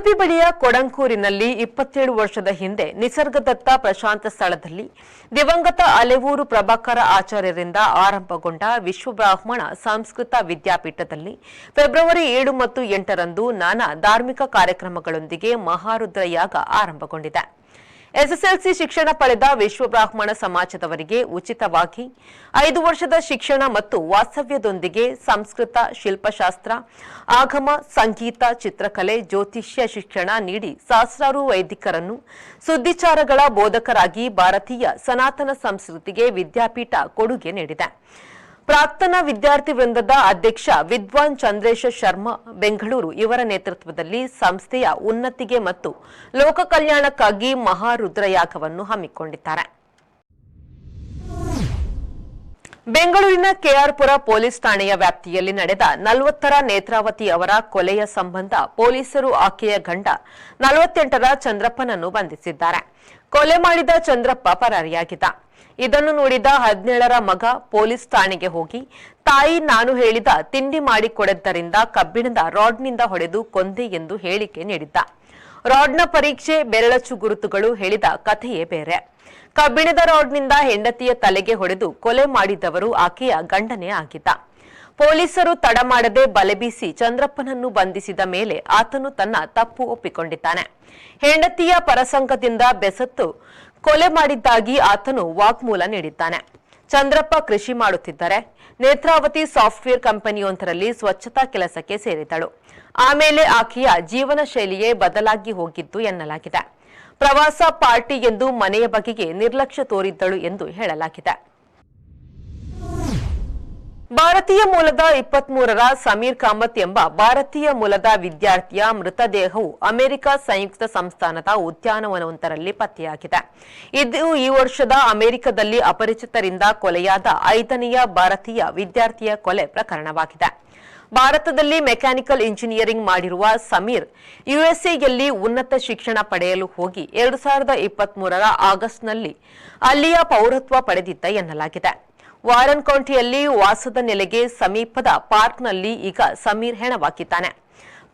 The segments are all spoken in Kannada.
ಉಡುಪಿ ಬಳಿಯ ಕೊಡಂಕೂರಿನಲ್ಲಿ ಇಪ್ಪತ್ತೇಳು ವರ್ಷದ ಹಿಂದೆ ನಿಸರ್ಗದತ್ತ ಪ್ರಶಾಂತ ಸ್ಥಳದಲ್ಲಿ ದಿವಂಗತ ಅಲೆವೂರು ಪ್ರಭಾಕರ ಆಚಾರ್ಯರಿಂದ ಆರಂಭಗೊಂಡ ವಿಶ್ವಬ್ರಾಹ್ಮಣ ಸಂಸ್ಕೃತ ವಿದ್ಯಾಪೀಠದಲ್ಲಿ ಫೆಬ್ರವರಿ ಏಳು ಮತ್ತು ಎಂಟರಂದು ನಾನಾ ಧಾರ್ಮಿಕ ಕಾರ್ಯಕ್ರಮಗಳೊಂದಿಗೆ ಮಹಾರುದ್ರಯಾಗ ಆರಂಭಗೊಂಡಿದೆ. ಎಸ್ಎಸ್ಎಲ್ಸಿ ಶಿಕ್ಷಣ ಪಡೆದ ವಿಶ್ವಬ್ರಾಹ್ಮಣ ಸಮಾಜದವರಿಗೆ ಉಚಿತವಾಗಿ ಐದು ವರ್ಷದ ಶಿಕ್ಷಣ ಮತ್ತು ವಾಸ್ತವ್ಯದೊಂದಿಗೆ ಸಂಸ್ಕೃತ, ಶಿಲ್ಪಶಾಸ್ತ್ರ, ಆಗಮ, ಸಂಗೀತ, ಚಿತ್ರಕಲೆ, ಜ್ಯೋತಿಷ್ಯ ಶಿಕ್ಷಣ ನೀಡಿ ಸಹಸ್ರಾರು ವೈದಿಕರನ್ನು ಸುದ್ದಿಚಾರಗಳ ಬೋಧಕರಾಗಿ ಭಾರತೀಯ ಸನಾತನ ಸಂಸ್ಕೃತಿಗೆ ವಿದ್ಯಾಪೀಠ ಕೊಡುಗೆ ನೀಡಿದೆ. ಪ್ರಾಕ್ತನ ವಿದ್ಯಾರ್ಥಿ ವೃಂದದ ಅಧ್ಯಕ್ಷ ವಿದ್ವಾನ್ ಚಂದ್ರೇಶ ಶರ್ಮಾ ಬೆಂಗಳೂರು, ಇವರ ನೇತೃತ್ವದಲ್ಲಿ ಸಂಸ್ಥೆಯ ಉನ್ನತಿಗೆ ಮತ್ತು ಲೋಕ ಕಲ್ಯಾಣಕ್ಕಾಗಿ ಮಹಾರುದ್ರಯಾಗವನ್ನು ಹಮ್ಮಿಕೊಂಡಿದ್ದಾರೆ. ಬೆಂಗಳೂರಿನ ಕೆಆರ್ಪುರ ಪೊಲೀಸ್ ಠಾಣೆಯ ವ್ಯಾಪ್ತಿಯಲ್ಲಿ ನಡೆದ ನಲವತ್ತರ ನೇತ್ರಾವತಿ ಅವರ ಕೊಲೆಯ ಸಂಬಂಧ ಪೊಲೀಸರು ಆಕೆಯ ಗಂಡ ನಲವತ್ತೆಂಟರ ಚಂದ್ರಪ್ಪನನ್ನು ಬಂಧಿಸಿದ್ದಾರೆ. ಕೊಲೆ ಮಾಡಿದ ಚಂದ್ರಪ್ಪ ಪರಾರಿಯಾಗಿದ್ದ. ಇದನ್ನು ನೋಡಿದ ಹದಿನೇಳರ ಮಗ ಪೊಲೀಸ್ ಠಾಣೆಗೆ ಹೋಗಿ, ತಾಯಿ ನಾನು ಹೇಳಿದ ತಿಂಡಿ ಮಾಡಿಕೊಡದ್ದರಿಂದ ಕಬ್ಬಿಣದ ರಾಡ್ನಿಂದ ಹೊಡೆದು ಕೊಂದೆ ಎಂದು ಹೇಳಿಕೆ ನೀಡಿದ್ದ. ರಾಡ್ನ ಪರೀಕ್ಷೆ ಬೆರಳಚ್ಚು ಗುರುತುಗಳು ಹೇಳಿದ ಕಥೆಯೇ ಬೇರೆ. ಕಬ್ಬಿಣದ ರಾಡ್ನಿಂದ ಹೆಂಡತಿಯ ತಲೆಗೆ ಹೊಡೆದು ಕೊಲೆ ಮಾಡಿದವರು ಆಕೆಯ ಗಂಡನೇ ಆಗಿದ್ದ. ಪೊಲೀಸರು ತಡ ಮಾಡದೆ ಬಲೆಬೀಸಿ ಚಂದ್ರಪ್ಪನನ್ನು ಬಂಧಿಸಿದ ಮೇಲೆ ಆತನು ತನ್ನ ತಪ್ಪು ಒಪ್ಪಿಕೊಂಡಿದ್ದಾನೆ. ಹೆಂಡತಿಯ ಪರಸಂಗದಿಂದ ಬೆಸತ್ತು ಕೊಲೆ ಮಾಡಿದ್ದಾಗಿ ಆತನು ವಾಗ್ಮೂಲ ನೀಡಿದ್ದಾನೆ. ಚಂದ್ರಪ್ಪ ಕೃಷಿ ಮಾಡುತ್ತಿದ್ದರೆ ನೇತ್ರಾವತಿ ಸಾಫ್ಟ್ವೇರ್ ಕಂಪನಿಯೊಂದರಲ್ಲಿ ಸ್ವಚ್ಛತಾ ಕೆಲಸಕ್ಕೆ ಸೇರಿದಳು. ಆಮೇಲೆ ಆಕೆಯ ಜೀವನ ಶೈಲಿಯೇ ಬದಲಾಗಿ ಹೋಗಿದ್ದು ಎನ್ನಲಾಗಿದೆ. ಪ್ರವಾಸ ಪಾರ್ಟಿ ಎಂದು ಮನೆಯ ಬಗೆಗೆ ನಿರ್ಲಕ್ಷ್ಯ ತೋರಿದ್ದಳು ಎಂದು ಹೇಳಲಾಗಿದೆ. ಭಾರತೀಯ ಮೂಲದ ಇಪ್ಪತ್ಮೂರರ ಸಮೀರ್ ಕಾಮತ್ ಎಂಬ ಭಾರತೀಯ ಮೂಲದ ವಿದ್ಯಾರ್ಥಿಯ ಮೃತದೇಹವು ಅಮೆರಿಕ ಸಂಯುಕ್ತ ಸಂಸ್ಥಾನದ ಉದ್ಯಾನವನವೊಂದರಲ್ಲಿ ಪತ್ತೆಯಾಗಿದೆ. ಇದು ಈ ವರ್ಷದ ಅಮೆರಿಕದಲ್ಲಿ ಅಪರಿಚಿತರಿಂದ ಕೊಲೆಯಾದ ಐದನೆಯ ಭಾರತೀಯ ವಿದ್ಯಾರ್ಥಿಯ ಕೊಲೆ ಪ್ರಕರಣವಾಗಿದೆ. ಭಾರತದಲ್ಲಿ ಮೆಕ್ಯಾನಿಕಲ್ ಇಂಜಿನಿಯರಿಂಗ್ ಮಾಡಿರುವ ಸಮೀರ್, ಯುಎಸ್ಎಯಲ್ಲಿ ಉನ್ನತ ಶಿಕ್ಷಣ ಪಡೆಯಲು ಹೋಗಿ ಎರಡು ಸಾವಿರದ ಇಪ್ಪತ್ಮೂರರ ಆಗಸ್ಟ್ನಲ್ಲಿ ಅಲ್ಲಿಯ ಪೌರತ್ವ ಪಡೆದಿದ್ದ ಎನ್ನಲಾಗಿದೆ. ವಾರನ್ ಕೌಂಟಿಯಲ್ಲಿ ವಾಸದ ನೆಲೆಗೆ ಸಮೀಪದ ಪಾರ್ಕ್ನಲ್ಲಿ ಈಗ ಸಮೀರ್ ಹೆಣವಾಗಿದ್ದಾನೆ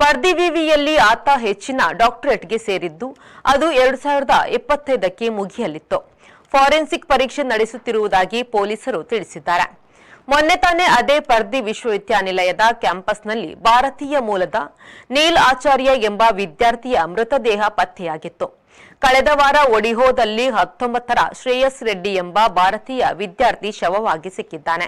ಪರ್ದಿವಿವಿಯಲ್ಲಿ ಆತ ಹೆಚ್ಚಿನ ಡಾಕ್ಟರೇಟ್ಗೆ ಸೇರಿದ್ದು ಅದು ಎರಡು ಸಾವಿರದ ಇಪ್ಪತ್ತೈದಕ್ಕೆ ಮುಗಿಯಲಿತ್ತು. ಫಾರೆನ್ಸಿಕ್ ಪರೀಕ್ಷೆ ನಡೆಸುತ್ತಿರುವುದಾಗಿ ಪೊಲೀಸರು ತಿಳಿಸಿದ್ದಾರೆ. ಮೊನ್ನೆ ತಾನೇ ಅದೇ ಪರ್ದಿ ವಿಶ್ವವಿದ್ಯಾನಿಲಯದ ಕ್ಯಾಂಪಸ್ನಲ್ಲಿ ಭಾರತೀಯ ಮೂಲದ ನೀಲ್ ಆಚಾರ್ಯ ಎಂಬ ವಿದ್ಯಾರ್ಥಿಯ ಮೃತದೇಹ ಪತ್ತೆಯಾಗಿತ್ತು. ಕಳೆದ ವಾರ ಒಡಿಹೋದಲ್ಲಿ ಹತ್ತೊಂಬತ್ತರ ಶ್ರೇಯಸ್ ರೆಡ್ಡಿ ಎಂಬ ಭಾರತೀಯ ವಿದ್ಯಾರ್ಥಿ ಶವವಾಗಿ ಸಿಕ್ಕಿದ್ದಾನೆ.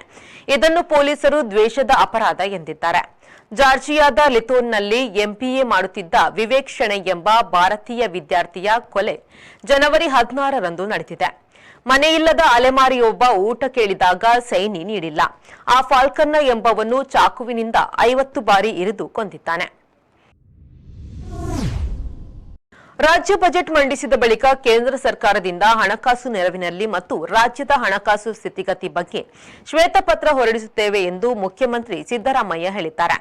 ಇದನ್ನು ಪೊಲೀಸರು ದ್ವೇಷದ ಅಪರಾಧ ಎಂದಿದ್ದಾರೆ. ಜಾರ್ಜಿಯಾದ ಲಿಥೋನ್ನಲ್ಲಿ ಎಂಪಿಎ ಮಾಡುತ್ತಿದ್ದ ವಿವೇಕ್ ಶೆಣೈ ಎಂಬ ಭಾರತೀಯ ವಿದ್ಯಾರ್ಥಿಯ ಕೊಲೆ ಜನವರಿ ಹದಿನಾರರಂದು ನಡೆದಿದೆ. ಮನೆಯಿಲ್ಲದ ಅಲೆಮಾರಿಯೊಬ್ಬ ಊಟ ಕೇಳಿದಾಗ ಸೈನಿ ನೀಡಿಲ್ಲ. ಆ ಫಾಲ್ಕನ್ನ ಎಂಬವನು ಚಾಕುವಿನಿಂದ ಐವತ್ತು ಬಾರಿ ಇರಿದು ಕೊಂದಿದ್ದಾನೆ. ರಾಜ್ಯ ಬಜೆಟ್ ಮಂಡಿಸಿದ ಬಳಿಕ ಕೇಂದ್ರ ಸರ್ಕಾರದಿಂದ ಹಣಕಾಸು ನೆರವಿನಲ್ಲಿ ಮತ್ತು ರಾಜ್ಯದ ಹಣಕಾಸು ಸ್ಥಿತಿಗತಿ ಬಗ್ಗೆ ಶ್ವೇತಪತ್ರ ಹೊರಡಿಸುತ್ತೇವೆ ಎಂದು ಮುಖ್ಯಮಂತ್ರಿ ಸಿದ್ದರಾಮಯ್ಯ ಹೇಳಿದ್ದಾರೆ.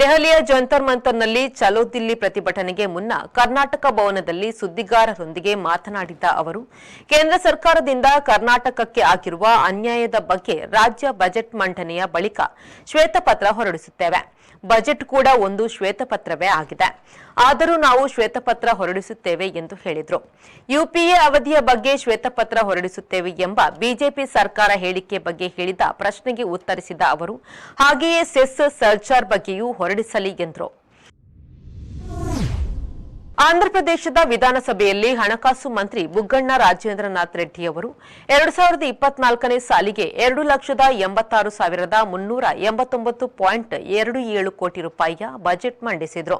ದೆಹಲಿಯ ಜಂತರ್ ಮಂತರ್ನಲ್ಲಿ ಚಲೋ ದಿಲ್ಲಿ ಪ್ರತಿಭಟನೆಗೆ ಮುನ್ನ ಕರ್ನಾಟಕ ಭವನದಲ್ಲಿ ಸುದ್ದಿಗಾರರೊಂದಿಗೆ ಮಾತನಾಡಿದ ಅವರು, ಕೇಂದ್ರ ಸರ್ಕಾರದಿಂದ ಕರ್ನಾಟಕಕ್ಕೆ ಆಗಿರುವ ಅನ್ಯಾಯದ ಬಗ್ಗೆ ರಾಜ್ಯ ಬಜೆಟ್ ಮಂಡನೆಯ ಬಳಿಕ ಶ್ವೇತಪತ್ರ ಹೊರಡಿಸುತ್ತೇವೆ. ಬಜೆಟ್ ಕೂಡ ಒಂದು ಶ್ವೇತಪತ್ರವೇ ಆಗಿದೆ. ಆದರೂ ನಾವು ಶ್ವೇತಪತ್ರ ಹೊರಡಿಸುತ್ತೇವೆ ಎಂದು ಹೇಳಿದರು. ಯುಪಿಎ ಅವಧಿಯ ಬಗ್ಗೆ ಶ್ವೇತಪತ್ರ ಹೊರಡಿಸುತ್ತೇವೆ ಎಂಬ ಬಿಜೆಪಿ ಸರ್ಕಾರ ಹೇಳಿಕೆ ಬಗ್ಗೆ ಹೇಳಿದ ಪ್ರಶ್ನೆಗೆ ಉತ್ತರಿಸಿದ ಅವರು, ಹಾಗೆಯೇ ಸೆಸ್ ಸರ್ಚಾರ್ ಬಗ್ಗೆಯೂ ಹೊರಡಿಸಲಿ ಎಂದರು. ಆಂಧ್ರಪ್ರದೇಶದ ವಿಧಾನಸಭೆಯಲ್ಲಿ ಹಣಕಾಸು ಮಂತ್ರಿ ಬುಗ್ಗಣ್ಣ ರಾಜೇಂದ್ರನಾಥ್ ರೆಡ್ಡಿ ಅವರು ಎರಡು ಸಾವಿರದ ಇಪ್ಪತ್ನಾಲ್ಕನೇ ಸಾಲಿಗೆ ಎರಡು ಲಕ್ಷದ ಎಂಬತ್ತಾರು ಸಾವಿರದ ಮುನ್ನೂರ ಎಂಬತ್ತೊಂಬತ್ತು ಪಾಯಿಂಟ್ ಎರಡು ಏಳು ಕೋಟಿ ರೂಪಾಯಿಯ ಬಜೆಟ್ ಮಂಡಿಸಿದರು.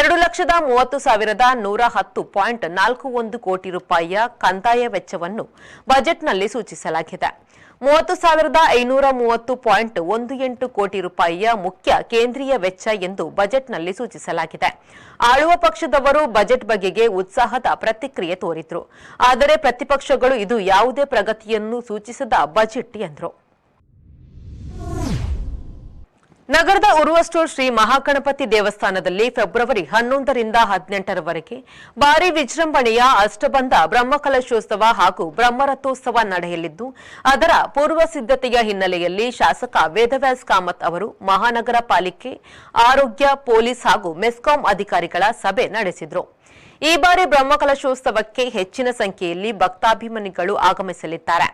ಎರಡು ಲಕ್ಷದ ಮೂವತ್ತು ಸಾವಿರದ ನೂರ ಹತ್ತು ಪಾಯಿಂಟ್ ನಾಲ್ಕು ಒಂದು ಕೋಟಿ ರೂಪಾಯಿಯ ಕಂದಾಯ ವೆಚ್ಚವನ್ನು ಬಜೆಟ್ನಲ್ಲಿ ಸೂಚಿಸಲಾಗಿದೆ. ಮೂವತ್ತು ಸಾವಿರದ ಐನೂರ ಮೂವತ್ತು ಪಾಯಿಂಟ್ ಒಂದು ಎಂಟು ಕೋಟಿ ರೂಪಾಯಿಯ ಮುಖ್ಯ ಕೇಂದ್ರೀಯ ವೆಚ್ಚ ಎಂದು ಬಜೆಟ್ನಲ್ಲಿ ಸೂಚಿಸಲಾಗಿದೆ. ಆಳುವ ಪಕ್ಷದವರು ಬಜೆಟ್ ಬಗೆಗೆ ಉತ್ಸಾಹದ ಪ್ರತಿಕ್ರಿಯೆ ತೋರಿದ್ರು. ಆದರೆ ಪ್ರತಿಪಕ್ಷಗಳು ಇದು ಯಾವುದೇ ಪ್ರಗತಿಯನ್ನು ಸೂಚಿಸದ ಬಜೆಟ್ ಎಂದರು. ನಗರದ ಉರುವಸ್ಟೂರ್ ಶ್ರೀ ಮಹಾಗಣಪತಿ ದೇವಸ್ಥಾನದಲ್ಲಿ ಫೆಬ್ರವರಿ ಹನ್ನೊಂದರಿಂದ ಹದಿನೆಂಟರವರೆಗೆ ಭಾರಿ ವಿಜೃಂಭಣೆಯ ಅಷ್ಟಬಂಧ ಬ್ರಹ್ಮಕಲಶೋತ್ಸವ ಹಾಗೂ ಬ್ರಹ್ಮರಥೋತ್ಸವ ನಡೆಯಲಿದ್ದು, ಅದರ ಪೂರ್ವ ಸಿದ್ಧತೆಯ ಹಿನ್ನೆಲೆಯಲ್ಲಿ ಶಾಸಕ ವೇದವ್ಯಾಸ್ ಕಾಮತ್ ಅವರು ಮಹಾನಗರ ಪಾಲಿಕೆ, ಆರೋಗ್ಯ, ಪೊಲೀಸ್ ಹಾಗೂ ಮೆಸ್ಕಾಂ ಅಧಿಕಾರಿಗಳ ಸಭೆ ನಡೆಸಿದರು. ಈ ಬಾರಿ ಬ್ರಹ್ಮಕಲಶೋತ್ಸವಕ್ಕೆ ಹೆಚ್ಚಿನ ಸಂಖ್ಯೆಯಲ್ಲಿ ಭಕ್ತಾಭಿಮಾನಿಗಳು ಆಗಮಿಸಲಿದ್ದಾರೆ.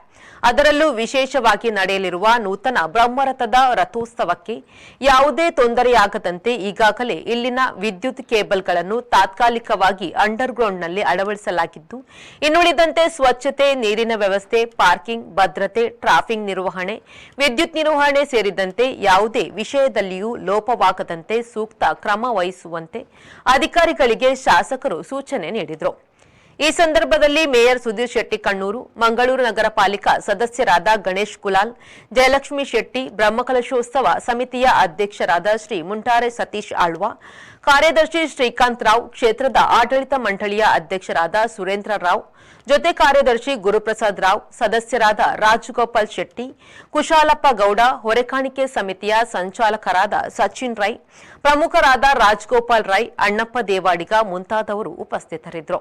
ಅದರಲ್ಲೂ ವಿಶೇಷವಾಗಿ ನಡೆಯಲಿರುವ ನೂತನ ಬ್ರಹ್ಮರಥದ ರಥೋತ್ಸವಕ್ಕೆ ಯಾವುದೇ ತೊಂದರೆಯಾಗದಂತೆ ಈಗಾಗಲೇ ಇಲ್ಲಿನ ವಿದ್ಯುತ್ ಕೇಬಲ್ಗಳನ್ನು ತಾತ್ಕಾಲಿಕವಾಗಿ ಅಂಡರ್ಗ್ರೌಂಡ್ನಲ್ಲಿ ಅಳವಡಿಸಲಾಗಿದ್ದು, ಇನ್ನುಳಿದಂತೆ ಸ್ವಚ್ಛತೆ, ನೀರಿನ ವ್ಯವಸ್ಥೆ, ಪಾರ್ಕಿಂಗ್, ಭದ್ರತೆ, ಟ್ರಾಫಿಕ್ ನಿರ್ವಹಣೆ, ವಿದ್ಯುತ್ ನಿರ್ವಹಣೆ ಸೇರಿದಂತೆ ಯಾವುದೇ ವಿಷಯದಲ್ಲಿಯೂ ಲೋಪವಾಗದಂತೆ ಸೂಕ್ತ ಕ್ರಮ ವಹಿಸುವಂತೆ ಅಧಿಕಾರಿಗಳಿಗೆ ಶಾಸಕರು ಸೂಚನೆ ನೀಡಿದರು. ಈ ಸಂದರ್ಭದಲ್ಲಿ ಮೇಯರ್ ಸುಧೀರ್ ಶೆಟ್ಟಿ ಕಣ್ಣೂರು, ಮಂಗಳೂರು ನಗರ ಪಾಲಿಕಾ ಸದಸ್ಯರಾದ ಗಣೇಶ್ ಕುಲಾಲ್, ಜಯಲಕ್ಷ್ಮಿ ಶೆಟ್ಟಿ, ಬ್ರಹ್ಮಕಲಶೋತ್ಸವ ಸಮಿತಿಯ ಅಧ್ಯಕ್ಷರಾದ ಶ್ರೀ ಮುಂಟಾರೆ ಸತೀಶ್ ಆಳ್ವ, ಕಾರ್ಯದರ್ಶಿ ಶ್ರೀಕಾಂತ್ ರಾವ್, ಕ್ಷೇತ್ರದ ಆಡಳಿತ ಮಂಡಳಿಯ ಅಧ್ಯಕ್ಷರಾದ ಸುರೇಂದ್ರ ರಾವ್, ಜೊತೆ ಕಾರ್ಯದರ್ಶಿ ಗುರುಪ್ರಸಾದ್ ರಾವ್, ಸದಸ್ಯರಾದ ರಾಜಗೋಪಾಲ್ ಶೆಟ್ಟಿ, ಕುಶಾಲಪ್ಪ ಗೌಡ, ಹೊರೆಕಾಣಿಕೆ ಸಮಿತಿಯ ಸಂಚಾಲಕರಾದ ಸಚಿನ್ ರೈ, ಪ್ರಮುಖರಾದ ರಾಜಗೋಪಾಲ್ ರೈ, ಅಣ್ಣಪ್ಪ ದೇವಾಡಿಗ ಮುಂತಾದವರು ಉಪಸ್ಥಿತರಿದ್ದರು.